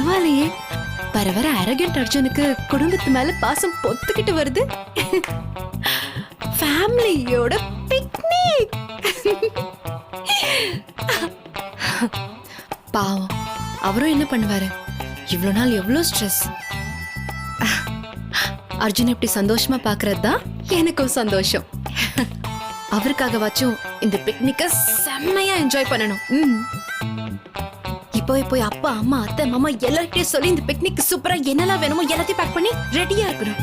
பரவாயில்லையே. வர வர அரகண்ட் அர்ஜுனுக்கு குடும்பத்து மேல பாசம் பொத்துக்கிட்டு வருது. ஃபேமிலியோட பிக்னிக் பாவம். அவரும் என்ன பண்ணுவாரு? இவ்வளோ நாள் எவ்வளோ ஸ்ட்ரெஸ் அர்ஜுன் இப்படி சந்தோஷமா பார்க்கறது தான் எனக்கும் சந்தோஷம். அவருக்காகவாச்சும் இந்த பிக்னிக்கை செம்மையா என்ஜாய் பண்ணணும். ம். போய் போய் அப்பா அம்மா அத்தை மாமா எல்லார்கிட்டயும் சொல்லி இந்த பிக்னிக் சூப்பரா என்னெல்லாம் வேணுமோ எல்லாத்தையும் பேக் பண்ணி ரெடியா இருக்கணும்.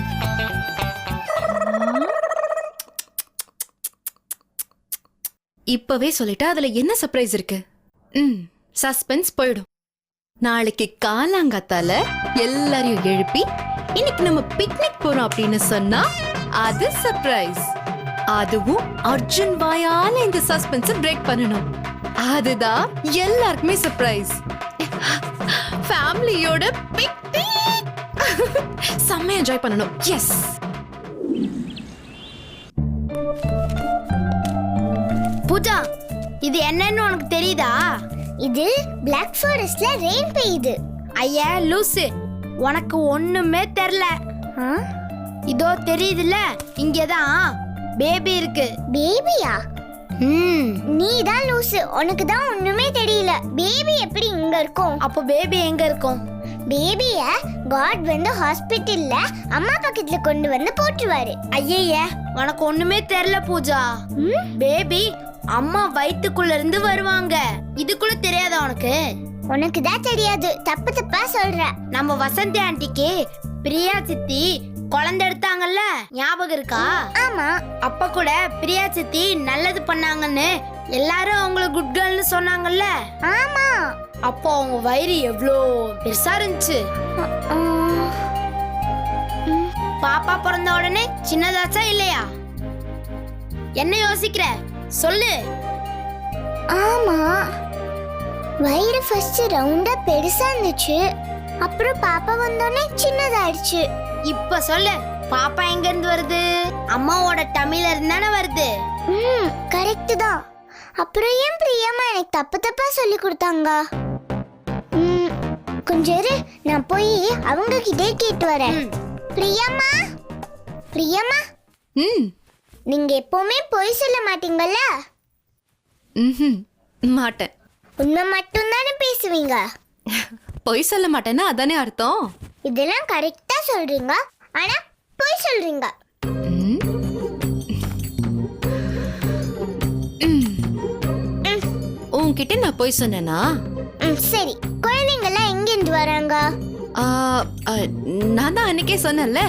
இப்பவே சொல்லிட்டா அதுல என்ன சர்ப்ரைஸ் இருக்கு? ம் சஸ்பென்ஸ் போயிடும். நாளைக்கு காலாங்காத்தால எல்லாரையும் எழுப்பி இன்னைக்கு நம்ம பிக்னிக் போறோம் அப்படின்னு சொன்னா அது சர்ப்ரைஸ் அதுவும் அர்ஜுன் வாயால இந்த சஸ்பென்ஸ் பிரேக் பண்ணணும். அதுதான் எல்லாருக்குமே சர்ப்ரைஸ் பிக்னிக் செம்ம என்ஜாய் பண்ணணும். எஸ் பூஜா இது என்னன்னு உனக்கு தெரியுதா? இது பிளாக் ஃபாரஸ்ட்ல ரெயின் பெய்யுது. ஐயா லூசு. உனக்கு ஒண்ணுமே தெரில. ஆ? இதோ தெரியுதுல்ல? இங்கதான். பேபி இருக்கு. பேபியா நீ தான் லூசு. உனக்கு தான் ஒண்ணுமே தெரியல. பேபி எப்படி இங்க இருக்கும்? அப்போ பேபி எங்க இருக்கும்? பேபிய காட் வந்து ஹாஸ்பிட்டல்ல அம்மா பக்கத்துல கொண்டு வந்து போட்டுருவாரு. ஐயய்ய உனக்கு ஒண்ணுமே தெரில பூஜா. ம்? பேபி அம்மா வயித்துக்குள்ள இருந்து வருவாங்க. இதுக்குள்ள தெரியாதா உனக்கு? உனக்கு தான் தெரியாது. தப்பு தப்பா சொல்ற. நம்ம வசந்தி ஆண்டிக்கு பிரியா சித்தி குழந்தை எடுத்தாங்கல்ல? ஞாபகம் இருக்கா? ஆமா. அப்ப கூட பிரியா சித்தி நல்லது பண்ணாங்கன்னு எல்லாரும் அவங்கள குட் கேர்ள்னு சொன்னாங்கல்ல? ஆமா. அப்போ அவங்க வயிறு எவ்வளோ பெருசா இருந்துச்சு? பாப்பா பிறந்த உடனே சின்னதாச்சா இல்லையா? என்ன யோசிக்கிற? சொல்லு. ஆமா. வயிறு ஃபர்ஸ்ட் ரவுண்டா பெருசா இருந்துச்சு. அப்புறம் பாப்பா வந்தோடனே சின்னதாயிடுச்சு. இப்ப சொல்லு பாப்பா எங்க இருந்து வருது? அம்மாவோட தமிழ்ல இருந்து தானே வருது. ம் கரெக்ட் தான். அப்புறம் ஏன் பிரியம்மா எனக்கு தப்பு தப்பா சொல்லி கொடுத்தாங்க? ம், கொஞ்சம் இரு நான் போய் அவங்க கிட்டே கேட்டு வரேன். பிரியம்மா? பிரியம்மா? ம். நீங்க எப்பவுமே பொய் சொல்ல மாட்டீங்கல்ல? ம்ஹும். மாட்டேன். உண்மை மட்டும் தானே பேசுவீங்க? பொய் சொல்ல மாட்டேன்னா அதானே அர்த்தம்? இதெல்லாம் கரெக்டா சொல்றீங்க? ஆனா பொய் சொல்றீங்க. உன்கிட்ட நான் பொய் சொன்னேனா? சரி. குழந்தைங்கெல்லாம் எங்க இருந்து வராங்க நான் தான் அன்னைக்கே சொன்னேன்ல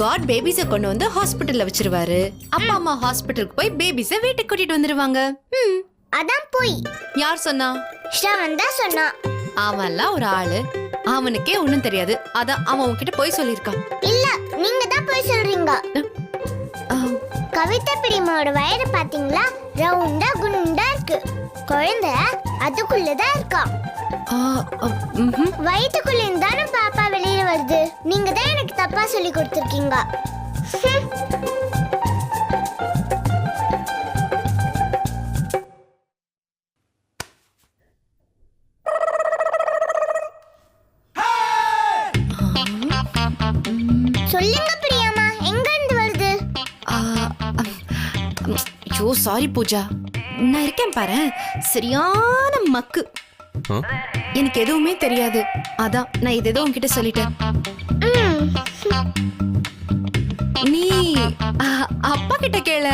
காட் பேபிஸ கொண்டு வந்து ஹாஸ்பிட்டல்ல வச்சிருவாரு. அப்பா அம்மா ஹாஸ்பிட்டலுக்கு போய் பேபிஸ வீட்டுக்கு கூட்டிட்டு வந்துருவாங்க. ம். அதான் பொய். யார் சொன்னா? ஸ்ரவன் தான் சொன்னான் அவன்லாம் ஒரு ஆளு. அவனுக்கே ஒண்ணும் தெரியாது. அதான் அவன் உன்கிட்ட பொய் சொல்லியிருக்கான். இல்ல நீங்க தான் பொய் சொல்றீங்க. கவிதா பிரியமாவோட வயிறு பாத்தீங்களா? ரவுண்டா குண்டா இருக்கு. குழந்தை அதுக்குள்ளதான் இருக்கா? ஆ, ஆ, ம்ஹும். வயிற்றுக்குள்ள இருந்தானே பாப்பா வெளியில வருது. நீங்க தான் எனக்கு தப்பா சொல்லி கொடுத்துருக்கீங்க. ஐயோ சாரி பூஜா. நான் இருக்கேன் பாரு. சரியான மக்கு? எனக்கு எதுவுமே தெரியாது. அதான் நான் இது ஏதோ உன்கிட்ட சொல்லிட்டேன். நீ அப்பா கிட்ட கேள.